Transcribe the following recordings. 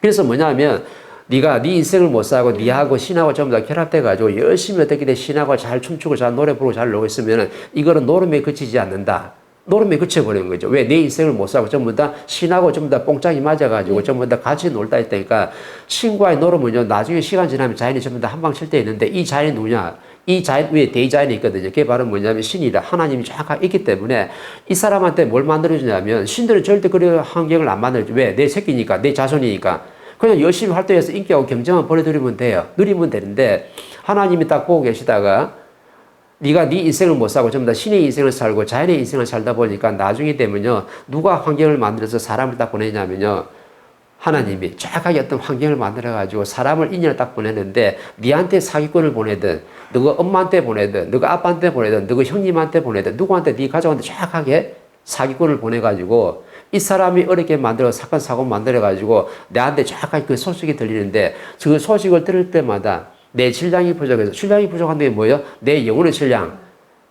그래서 뭐냐면 네가 네 인생을 못 살고 네하고 신하고 전부 다 결합돼 가지고 열심히 어떻게 돼 신하고 잘 춤추고 잘 노래 부르고 잘 놀고 있으면은 이거는 노름에 그치지 않는다. 노름에 그쳐버리는 거죠. 왜 내 인생을 못 살고 전부 다 신하고 전부 다 뽕짝이 맞아가지고 전부 다 같이 놀다 있다니까 신과의 노름은요 나중에 시간 지나면 자연이 전부 다 한방 칠 때 있는데 이 자연이 누구냐? 이 자연 위에 대자연이 있거든요. 그게 바로 뭐냐면 신이라 하나님이 정확하게 있기 때문에 이 사람한테 뭘 만들어주냐면 신들은 절대 그런 환경을 안 만들어줘. 왜? 내 새끼니까, 내 자손이니까. 그냥 열심히 활동해서 인기하고 경쟁만 벌여들이면 돼요. 누리면 되는데 하나님이 딱 보고 계시다가 네가 네 인생을 못 살고 전부 다 신의 인생을 살고 자연의 인생을 살다 보니까 나중에 되면요 누가 환경을 만들어서 사람을 딱 보내냐면요 하나님이 정확하게 어떤 환경을 만들어 가지고 사람을 인연을 딱 보내는데 네한테 사기꾼을 보내든 너가 엄마한테 보내든 너가 아빠한테 보내든 너가 형님한테 보내든 누구한테 네 가족한테 정확하게 사기꾼을 보내 가지고 이 사람이 어렵게 만들어 사건 사고 만들어 가지고 내한테 정확하게 그 소식이 들리는데 그 소식을 들을 때마다 내 신량이 부족해서 신량이 부족한 게 뭐예요? 내 영혼의 신량.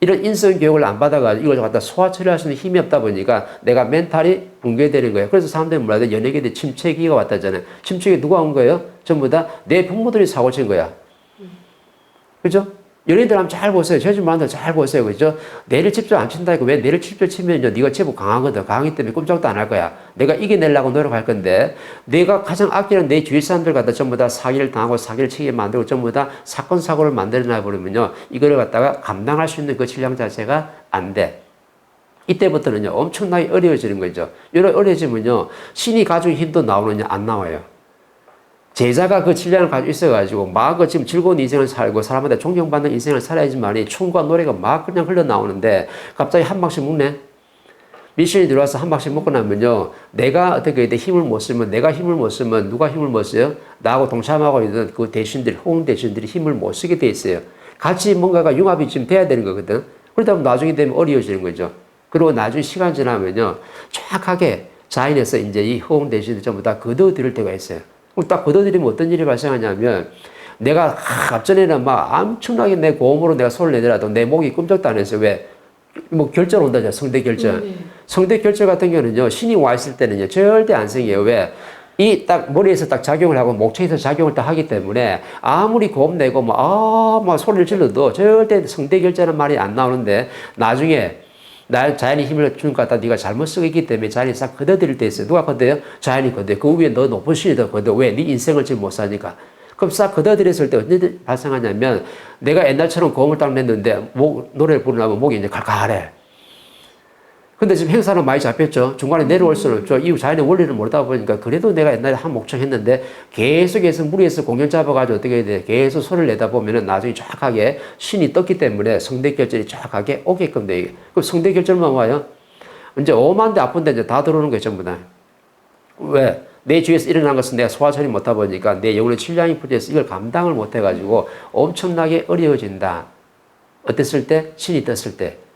이런 인성 교육을 안 받아가지고 이걸 갖다 소화 처리할 수 있는 힘이 없다 보니까 내가 멘탈이 붕괴되는 거예요. 그래서 사람들이 해야 연예계에 침체기가 왔다잖아요. 침체기 누가 온 거예요? 전부 다 내 부모들이 사고 친 거야. 그죠? 연예인들 한번 잘 보세요. 만들 잘 보세요. 그죠? 내를 집중 안 친다니까. 왜 내를 집중 치면요. 네가 제법 강하거든. 강하기 때문에 꼼짝도 안 할 거야. 내가 이겨내려고 노력할 건데 내가 가장 아끼는 내 주위 사람들 갖다 전부 다 사기를 당하고 사기를 치게 만들고 전부 다 사건 사고를 만들어놔 버리면요. 이거를 갖다가 감당할 수 있는 그 질량 자체가 안 돼. 이때부터는요. 엄청나게 어려워지는 거죠. 이런 어려워지면요. 신이 가진 힘도 나오느냐 안 나와요. 제자가 그 질량을 가지고 있어가지고 막 지금 즐거운 인생을 살고 사람한테 존경받는 인생을 살아야지만이 춤과 노래가 막 그냥 흘러나오는데 갑자기 한 방씩 먹네. 미션이 들어와서 한 방씩 먹고 나면요. 내가 어떻게 돼 힘을 못 쓰면 내가 힘을 못 쓰면 누가 힘을 못 써요? 나하고 동참하고 있는 그 대신들, 호응 대신들이 힘을 못 쓰게 돼 있어요. 같이 뭔가가 융합이 지금 돼야 되는 거거든. 그러다 보면 나중에 되면 어려워지는 거죠. 그리고 나중에 시간 지나면요. 정확하게 자연에서 이제 이 호응 대신들 전부 다 거둬들일 때가 있어요. 딱 걷어들이면 어떤 일이 발생하냐면 내가 하, 앞전에는 막 엄청나게 내 고음으로 내가 소리를 내더라도 내 목이 꿈쩍도 안 했어요. 왜? 뭐 결절 온다잖아. 성대 결절. 네. 성대 결절 같은 경우는요. 신이 와 있을 때는요. 절대 안 생겨요. 왜? 이 딱 머리에서 딱 작용을 하고 목체에서 작용을 딱 하기 때문에 아무리 고음 내고 뭐, 아, 막 소리를 질러도 절대 성대 결절은 말이 안 나오는데 나중에 날 자연이 힘을 주는 것 같다. 네가 잘못 쓰고 있기 때문에 자연이 싹 걷어들일 때 있어요. 누가 걷어요? 자연이 걷어요. 그 위에 너 높은 신이 더 걷어. 왜? 네 인생을 지금 못 사니까. 그럼 싹 걷어들였을 때 일이 발생하냐면 내가 옛날처럼 고음을 딱 냈는데 목, 노래를 부르려면 목이 이제 칼칼해. 근데 지금 행사는 많이 잡혔죠. 중간에 내려올 수는 없죠. 이 자연의 원리를 모르다 보니까 그래도 내가 옛날에 한 목청 했는데 계속해서 무리해서 공연 잡아가지고 어떻게 해야 돼? 계속 소리를 내다 보면은 나중에 정확하게 신이 떴기 때문에 성대 결절이 정확하게 오게끔 돼. 그럼 성대 결절만 와요? 이제 오만데 아픈데 이제 다 들어오는 거예요, 전부 다. 왜? 내 주위에서 일어난 것은 내가 소화 처리 못하다 보니까 내 영혼의 질량이 부족해서 이걸 감당을 못해가지고 엄청나게 어려워진다. 어땠을 때? 신이 떴을 때.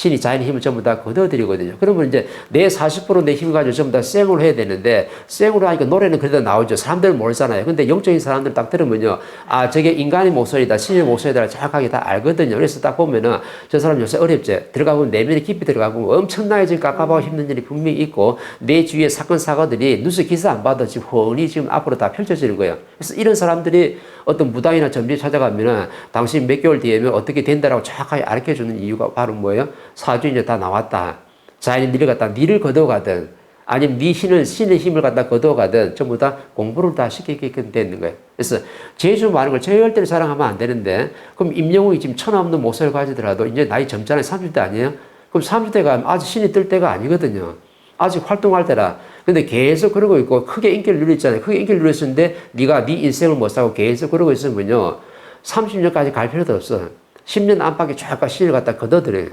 신이 자연의 힘을 전부 다 걷어들이거든요. 그러면 이제 내 40%내 힘을 가지고 전부 다 생으로 해야 되는데 생으로 하니까 노래는 그래도 나오죠. 사람들은 모르잖아요. 근데 영적인 사람들 딱 들으면요. 아, 저게 인간의 목소리다. 신의 목소리다. 정확하게 다 알거든요. 그래서 딱 보면은 저 사람 요새 어렵지. 들어가 보면 내면에 깊이 들어가 보면 엄청나게 지금 깝깝하고 힘든 일이 분명히 있고 내 주위에 사건, 사고들이 뉴스 기사 안 봐도 지금 훤히 지금 앞으로 다 펼쳐지는 거예요. 그래서 이런 사람들이 어떤 무당이나 점지 찾아가면은 당신 몇 개월 뒤에면 어떻게 된다라고 정확하게 알려 주는 이유가 바로 뭐예요? 사주 이제 다 나왔다. 자연이 니를 갖다 니를 거둬가든 아니면 네 신을 신의 힘을 갖다 거둬가든 전부 다 공부를 다 시키게끔 되는 거예요. 그래서 제주 많은 걸 절대로 자랑하면 안 되는데 그럼 임영웅이 지금 천하 없는 목소리를 가지더라도 이제 나이 젊잖아요. 30대 아니에요? 그럼 30대가 아직 신이 뜰 때가 아니거든요. 아직 활동할 때라. 근데 계속 그러고 있고 크게 인기를 누렸잖아요. 크게 인기를 누렸는데 네가 네 인생을 못 사고 계속 그러고 있으면요. 30년까지 갈 필요도 없어. 10년 안팎에 쫙 신을 갖다 걷어들여요.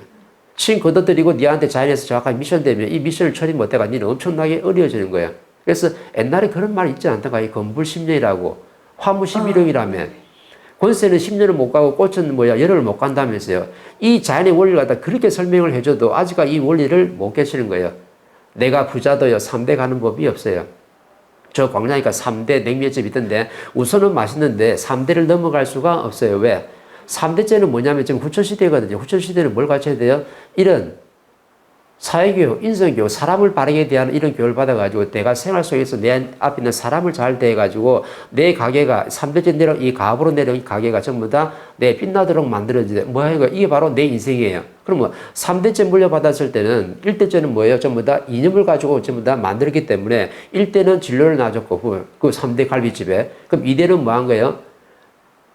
신 걷어들이고 니한테 자연에서 정확하게 미션 되면 이 미션을 처리 못해가 니는 엄청나게 어려워지는 거야. 그래서 옛날에 그런 말이 있지 않던가 이 건불 10년이라고 화무 11년이라며 권세는 10년을 못 가고 꽃은 뭐야 열흘을 못 간다면서요. 이 자연의 원리를 갖다 그렇게 설명을 해줘도 아직 이 원리를 못 깨치는 거예요. 내가 부자도요 3대 가는 법이 없어요. 저 광야니까 3대 냉면집 있던데 우선은 맛있는데 3대를 넘어갈 수가 없어요. 왜? 3대째는 뭐냐면 지금 후천시대거든요. 후천시대는 뭘 갖춰야 돼요? 이런 사회교육, 인성교육, 사람을 바르게 대하는 이런 교육을 받아가지고 내가 생활 속에서 내 앞에 있는 사람을 잘 대해가지고 내 가게가 3대째 내려온 이 가업으로 내려온 이 가게가 전부 다 내 빛나도록 만들어지대. 뭐야, 이거? 이게 바로 내 인생이에요. 그러면 3대째 물려받았을 때는 1대째는 뭐예요? 전부 다 이념을 가지고 전부 다 만들었기 때문에 1대는 진로를 놔줬고 그, 그 3대 갈비집에 그럼 2대는 뭐 한 거예요?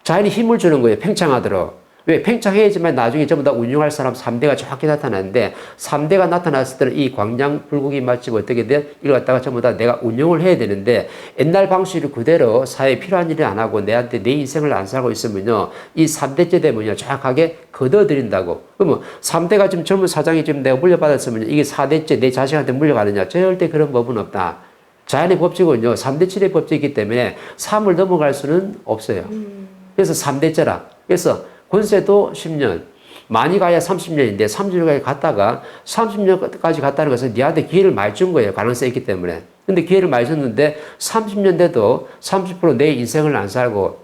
자연이 힘을 주는 거예요. 팽창하도록. 왜? 팽창해야지만 나중에 전부 다 운영할 사람 3대가 정확히 나타나는데 3대가 나타났을 때는 이 광장 불고기 맛집 어떻게 돼? 이걸 갖다가 전부 다 내가 운영을 해야 되는데 옛날 방식을 그대로 사회에 필요한 일을 안 하고 내한테 내 인생을 안 살고 있으면요. 이 3대째 되면요. 정확하게 걷어들인다고. 그러면 3대가 지금 젊은 사장이 지금 내가 물려받았으면 이게 4대째 내 자식한테 물려가느냐? 절대 그런 법은 없다. 자연의 법칙은요. 3대 7의 법칙이기 때문에 3을 넘어갈 수는 없어요. 그래서 3대째라. 그래서 권세도 10년, 많이 가야 30년인데 30년까지 갔다가 30년까지 갔다는 것은 니한테 기회를 많이 준 거예요. 가능성이 있기 때문에. 근데 기회를 많이 줬는데 30년 돼도 30%내 인생을 안 살고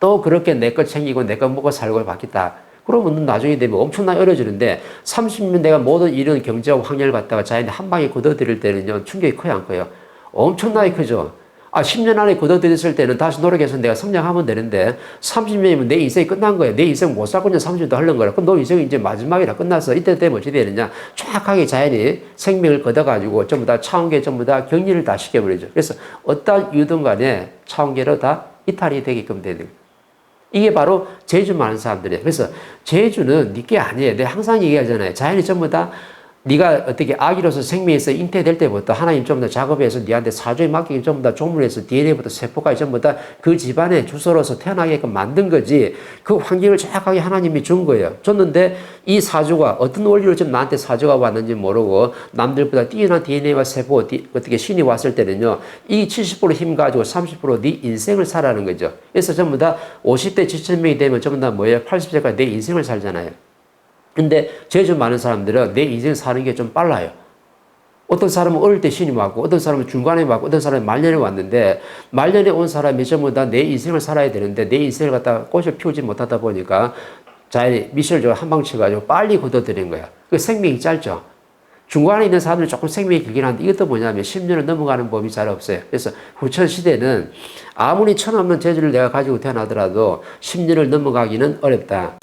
또 그렇게 내 것 챙기고 내 것 먹고 살고 바뀌다. 그러면 나중에 되면 엄청나게 어려지는데 30년 내가 모든 이런 경제와 환경을 갖다가 자연이 한 방에 걷어들일 때는요 충격이 커요 안 커요? 엄청나게 크죠. 아, 10년 안에 걷어들였을 때는 다시 노력해서 내가 성장하면 되는데 30년이면 내 인생이 끝난 거야. 내 인생 못 살고 있는 30년도 하려는 거야. 그럼 너 인생이 이제 마지막이라 끝났어. 이때 되면 어떻게 되느냐. 정확하게 자연이 생명을 걷어가지고 전부 다 차원계 전부 다 격리를 다 시켜버리죠. 그래서 어떤 이유든 간에 차원계로 다 이탈이 되게끔 되는 거예요. 이게 바로 제주 많은 사람들이에요. 그래서 제주는 니게 아니에요. 내가 항상 얘기하잖아요. 자연이 전부 다 네가 어떻게 아기로서 생명에서 잉태될 때부터 하나님 전부 다 작업해서 니한테 사주에 맡기기 전부 다 조물해서 DNA부터 세포까지 전부 다 그 집안의 주소로서 태어나게끔 만든 거지 그 환경을 정확하게 하나님이 준 거예요. 줬는데 이 사주가 어떤 원리로 지금 나한테 사주가 왔는지 모르고 남들보다 뛰어난 DNA와 세포 어떻게 신이 왔을 때는요 이 70%힘 가지고 30%네 인생을 살아는 거죠. 그래서 전부 다 50대 7천 명이 되면 전부 다 뭐예요? 80세까지 내 인생을 살잖아요. 근데 제주 많은 사람들은 내 인생 사는 게 좀 빨라요. 어떤 사람은 어릴 때 신이 왔고, 어떤 사람은 중간에 왔고, 어떤 사람은 말년에 왔는데, 말년에 온 사람이 전부 다 내 인생을 살아야 되는데, 내 인생을 갖다 꽃을 피우지 못하다 보니까, 자연이 미션을 한방 쳐가지고 빨리 걷어들인 거야. 그 생명이 짧죠. 중간에 있는 사람들은 조금 생명이 길긴 한데, 이것도 뭐냐면 10년을 넘어가는 법이 잘 없어요. 그래서 후천 시대는 아무리 천없는 재주를 내가 가지고 태어나더라도 10년을 넘어가기는 어렵다.